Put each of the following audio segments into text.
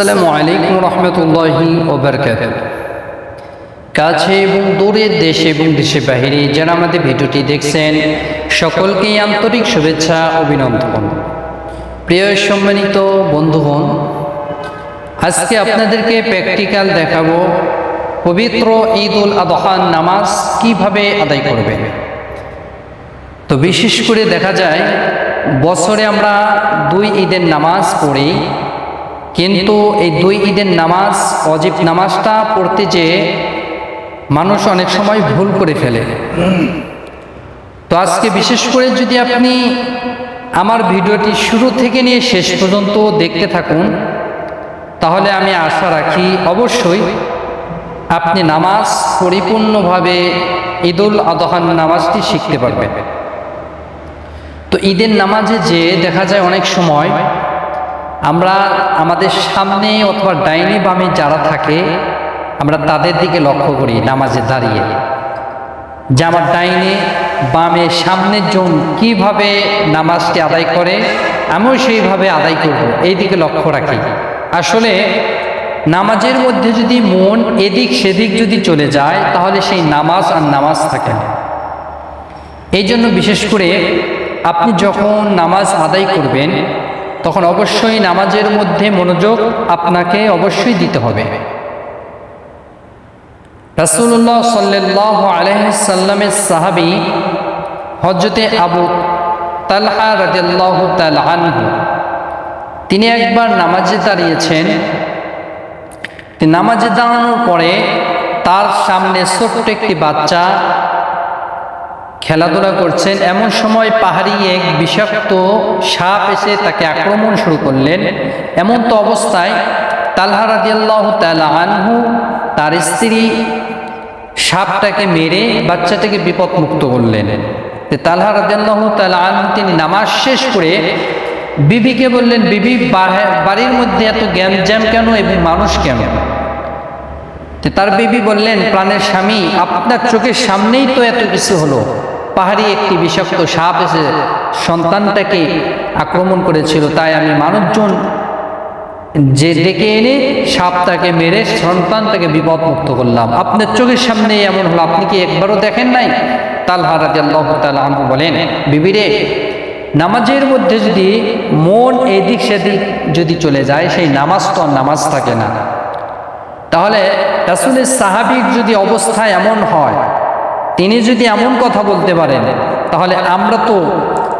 আসসালামু আলাইকুম রহমতুল্লাহি ওবরকাত কাছে এবং দূরের দেশে এবং দেশের বাহিরে যারা আমাদের ভিডিওটি দেখছেন, সকলকেই আন্তরিক শুভেচ্ছা, অভিনন্দন। প্রিয় সম্মানিত বন্ধুগণ, আজকে আপনাদেরকে প্র্যাকটিক্যাল দেখাবো পবিত্র ঈদ উল আদহান নামাজ কীভাবে আদায় করবেন। তো বিশেষ করে দেখা যায়, বছরে আমরা দুই ঈদের নামাজ পড়ি। কিন্তু এই দুই ঈদের নামাজ, অজিব নামাজটা পড়তে যে মানুষ অনেক সময় ভুল করে ফেলে। তো আজকে বিশেষ করে যদি আপনি আমার ভিডিওটি শুরু থেকে নিয়ে শেষ পর্যন্ত দেখতে থাকুন, তাহলে আমি আশা রাখি অবশ্যই আপনি নামাজ পরিপূর্ণভাবে ঈদুল আদহান নামাজটি শিখতে পারবেন। তো ঈদের নামাজে যে দেখা যায় অনেক সময় আমরা আমাদের সামনে অথবা ডাইনে বামে যারা থাকে, আমরা তাদের দিকে লক্ষ্য করি নামাজে দাঁড়িয়ে। যে আমার ডাইনে, বামে সামনের জন কীভাবে নামাজটি আদায় করে, আমিও সেইভাবে আদায় করব, এই দিকে লক্ষ্য রাখি। আসলে নামাজের মধ্যে যদি মন এদিক সেদিক যদি চলে যায়, তাহলে সেই নামাজ আর নামাজ থাকে না। এই জন্য বিশেষ করে আপনি যখন নামাজ আদায় করবেন তখন অবশ্যই নামাজের মধ্যে মনোযোগ আপনাকে অবশ্যই দিতে হবে। রাসুল্লাহ সাল্লাহ আলহামের সাহাবি হজরতে আবু তালহা রাজিয়াল্লাহ তালহানহু তিনি একবার নামাজে দাঁড়িয়েছেন। নামাজে দাঁড়ানোর পরে তার সামনে ছোট্ট একটি বাচ্চা খেলাধুলা করছেন। এমন সময় পাহাড়ি এক বিষাক্ত সাপ এসে তাকে আক্রমণ শুরু করলেন। এমন তো অবস্থায় তালহা রাদিয়াল্লাহ তালা আনহু তার স্ত্রী সাপটাকে মেরে বাচ্চাটাকে বিপদ মুক্ত করলেন তালহা রাদিয়াল্লাহ তালা আনহু তিনি নামাজ শেষ করে বিবিকে বললেন, বিবি বাড়ির মধ্যে এত জ্ঞান জ্যাম কেন? এবং মানুষ কেন? তার বিবি বললেন, প্রাণের স্বামী, আপনার চোখের সামনেই তো এত কিছু হলো। পাহাড়ি একটি বিষাক্ত সাপ এসে সন্তানটাকে আক্রমণ করেছিল। তাই আমি মানুষজন যে ডেকে এনে সাপটাকে মেরে সন্তানটাকে বিপদ মুক্ত করলাম। আপনার চোখের সামনে এমন হলো, আপনি কি একবারও দেখেন নাই? তালহারাজ আল্লাহ তালু বলেন, বিবিরে, নামাজের মধ্যে যদি মন এদিক সেদিক যদি চলে যায়, সেই নামাজ তো নামাজ থাকে না। তাহলে রাসুলের সাহাবির যদি অবস্থা এমন হয় তিনি যদি এমন কথা বলতে পারেন, তাহলে আমরা তো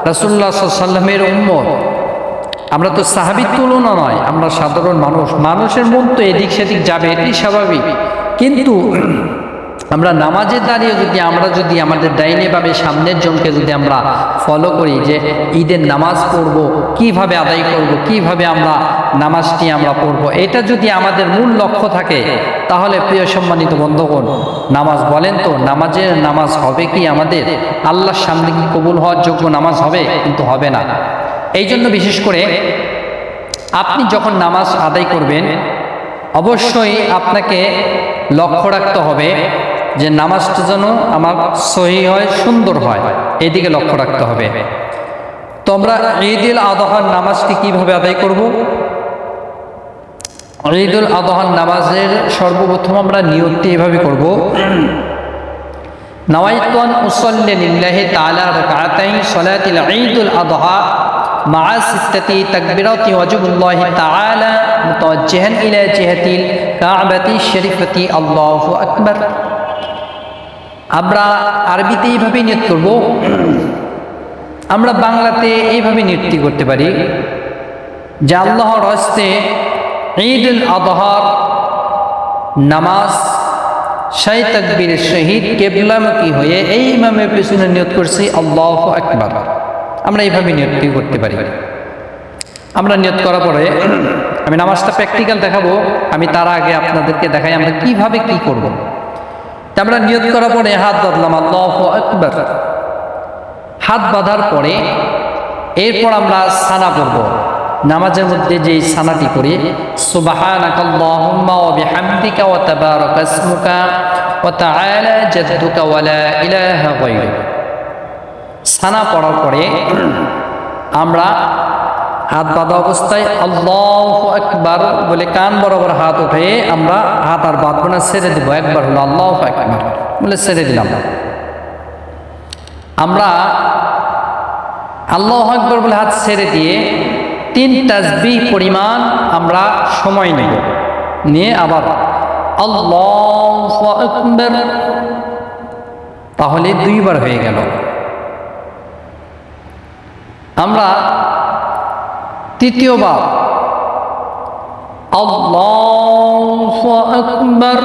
রাসুল্লাহ সাল্লামের উম্মত। আমরা তো সাহাবির তুলনা নয়, আমরা সাধারণ মানুষ। মানুষের মন তো এদিক সেদিক যাবে এটি স্বাভাবিক। কিন্তু আমরা নামাজে দাঁড়িয়ে যদি আমরা যদি আমাদের ডাইনে ভাবে সামনের জনকে যদি আমরা ফলো করি যে ঈদের নামাজ পড়ব, কীভাবে আদায় করব, কীভাবে আমরা নামাজটি আমরা পড়ব, এটা যদি আমাদের মূল লক্ষ্য থাকে, তাহলে প্রিয় সম্মানিত বন্ধুগণ, নামাজ বলেন তো, নামাজের নামাজ হবে কি আমাদের? আল্লাহর সামনে কি কবুল হওয়ার যোগ্য নামাজ হবে? কিন্তু হবে না। এই জন্য বিশেষ করে আপনি যখন নামাজ আদায় করবেন, অবশ্যই আপনাকে লক্ষ্য রাখতে হবে যে নামাজটা যেন আমার সহি হয় সুন্দর হয় এদিকে লক্ষ্য রাখতে হবে তো আমরা ঈদুল আদহার নামাজটি কিভাবে আদায় করব ঈদুল আদহার নামাজের সর্বপ্রথম আমরা নিয়তটি এভাবে করব নওয়াইতান উসল্লি লিল্লাহি তাআলা রাকাতাইন সালাতিল ঈদুল আদহা مع ستة تكبيرات وجب الله تعالى متوجها إلى جهة الكعبة الشريفة الله أكبر আমরা আরবিতে এইভাবে নিয়ত করব। আমরা বাংলাতে এইভাবে নৃত্য করতে পারি যে আল্লাহর হস্তে ঈদ উল আদহার নামাজ শাহী তকবীরের শহীদ, কেবলামুখী হয়ে এই ইমামের পেছনে নিয়ত করছি, আল্লাহ একবার আমরা এইভাবে নিয়ত করতে পারি। আমরা নিয়ত করার পরে আমি নামাজটা প্র্যাকটিক্যাল দেখাবো। আমি তার আগে আপনাদেরকে দেখাই আমরা কীভাবে কি করব। আমরা নিয়ত করার পরে হাত বাঁধলাম, আল্লাহ একবার হাত বাঁধার পরে এরপর আমরা সানা পড়ব নামাজের মধ্যে যে সানাটি করি সানা পড়ার পরে আমরা হাত বাঁধা অবস্থায় আল্লাহ একবার বলে কান বরাবর হাত উঠে আমরা হাত আর বাঁধবো না, ছেড়ে দেবো। একবার হলো আল্লাহ একবার বলে ছেড়ে দিলাম। আমরা আল্লাহ একবার বলে হাত ছেড়ে দিয়ে তিন তাসবি পরিমাণ আমরা সময় নেব। নিয়ে আবার আল্লাহ আকবার। তাহলে দুইবার হয়ে গেল। আমরা তৃতীয়বার আল্লাহ আকবার।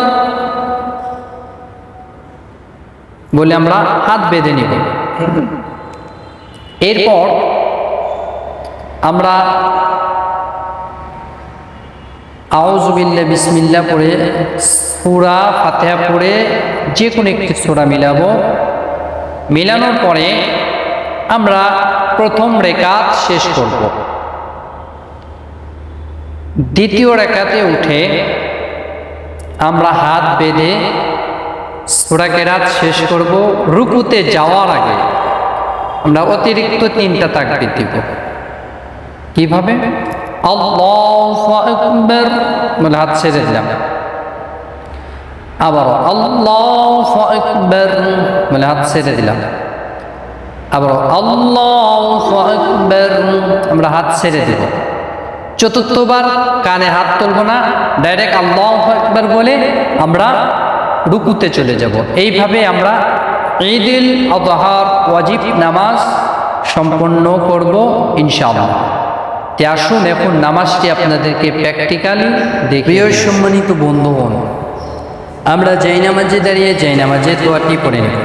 বলে আমরা হাত বেঁধে নিব। এরপর আমরা আউজবিল্লা বিসমিল্লা পড়ে সুরা ফাতেহা পড়ে যে কোনো একটি সুরা মিলাবো। মিলানোর পরে আমরা প্রথম রেখাত শেষ করব। দ্বিতীয় রেখাতে উঠে আমরা হাত বেঁধে সুরা রাত শেষ করব। রুকুতে যাওয়ার আগে আমরা অতিরিক্ত তিনটা তাকবির দিব। কীভাবে? আকবার। বলে হাত ছেড়ে দিলাম। আবার আল্লাহ আকবার। বলে হাত ছেড়ে দিলাম। আবার আল্লাহ আকবার। আমরা হাত ছেড়ে দেব। চতুর্থবার কানে হাত তুলব না ডাইরেক্ট আল্লাহ একবার বলে আমরা রুকুতে চলে যাব। এইভাবে আমরা ঈদুল আজহার ওয়াজিব নামাজ সম্পন্ন করব ইনশাআল্লাহ। তে আসুন এখন নামাজটি আপনাদেরকে প্র্যাকটিক্যালি প্রিয় সম্মানিত বন্ধুগণ আমরা যেই নামাজে দাঁড়িয়ে যেই নামাজে দোয়াটি পড়ে নেব।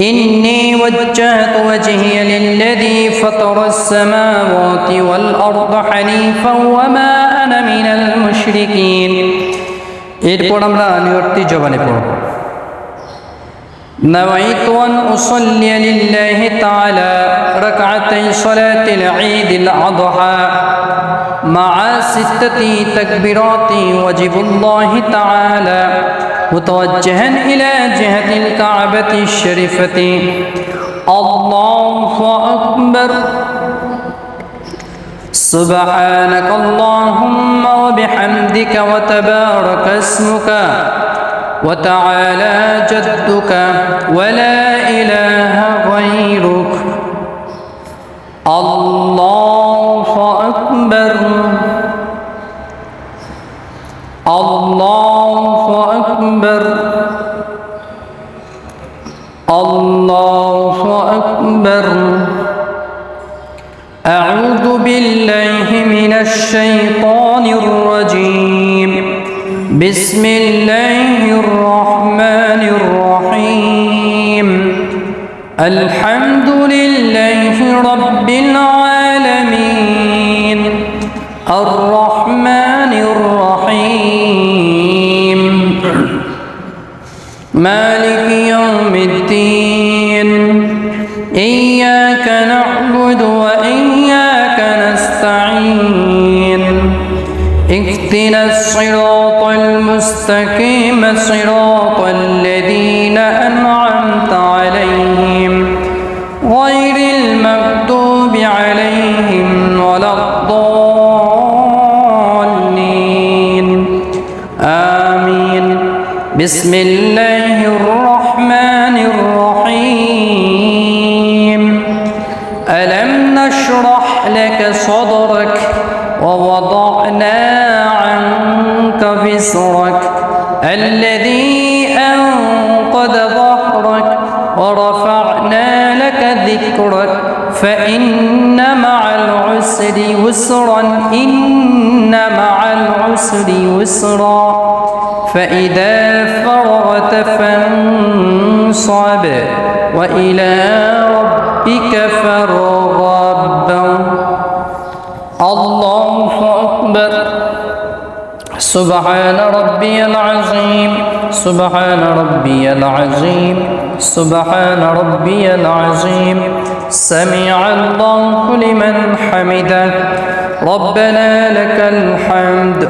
إني وجهت وجهي للذي فطر السماوات والأرض حنيفا وما أنا من المشركين এরপর আমরা নিয়র্তি জবানে পড়ব نويت أن أصلي لله تعالى ركعتي صلاة العيد الأضحى مع ستة تكبيرات وجب الله تعالى متوجها إلى جهة الكعبة الشريفة. الله أكبر. سبحانك اللهم وبحمدك وتبارك اسمك وتعالى جدك ولا إله غيرك. الله أكبر. الله أكبر الله أكبر أعوذ بالله من الشيطان الرجيم بسم الله الرحمن الرحيم الحمد لله رب العالمين الرحمن الرحيم مالك يوم الدين. إياك نعبد وإياك نستعين. اهدنا الصراط المستقيم صراط بسم الله الرحمن الرحيم. ألم نشرح لك صدرك ووضعنا عنك فسرك الذي أنقذ ظهرك ورفعنا لك ذكرك. فإن مع العسر يسرا إن مع العسر يسرا. فإذا فرغت فانصب وإلى ربك فارغب. الله أكبر. سبحان ربي العظيم. سبحان ربي العظيم. سبحان ربي العظيم. سمع الله لمن حمده. ربنا لك الحمد.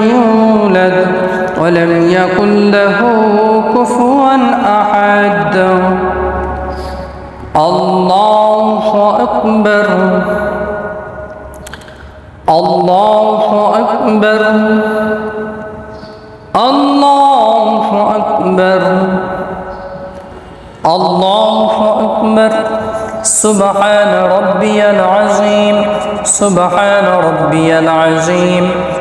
ولم يكن له كفوا أحد. الله أكبر. الله أكبر. الله أكبر. الله أكبر. سبحان ربي العظيم. سبحان ربي العظيم.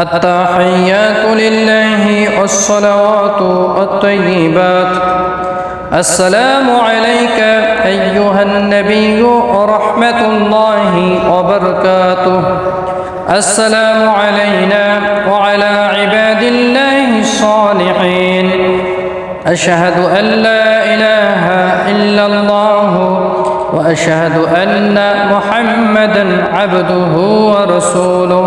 التحيات لله والصلوات الطيبات السلام عليك أيها النبي ورحمة الله وبركاته. السلام علينا وعلى عباد الله الصالحين. أشهد أن لا إله إلا الله وأشهد أن محمدا عبده ورسوله.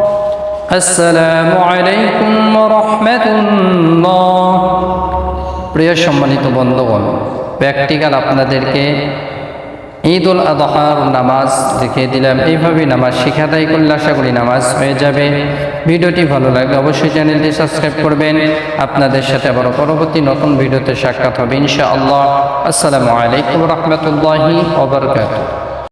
আসসালামু আলাইকুম রহমতুল্লাহ। প্রিয় সম্মানিত বন্ধুগণ, প্র্যাকটিক্যাল আপনাদেরকে ঈদ উল আদহার নামাজ দেখিয়ে দিলাম। এইভাবে নামাজ শিখা দায় করলে আশা করি নামাজ হয়ে যাবে। ভিডিওটি ভালো লাগবে অবশ্যই চ্যানেলটি সাবস্ক্রাইব করবেন। আপনাদের সাথে আবার পরবর্তী নতুন ভিডিওতে সাক্ষাৎ হবে ইনশাআল্লাহ। আসসালামু আলাইকুম রহমতুল্লাহি ওবরকাত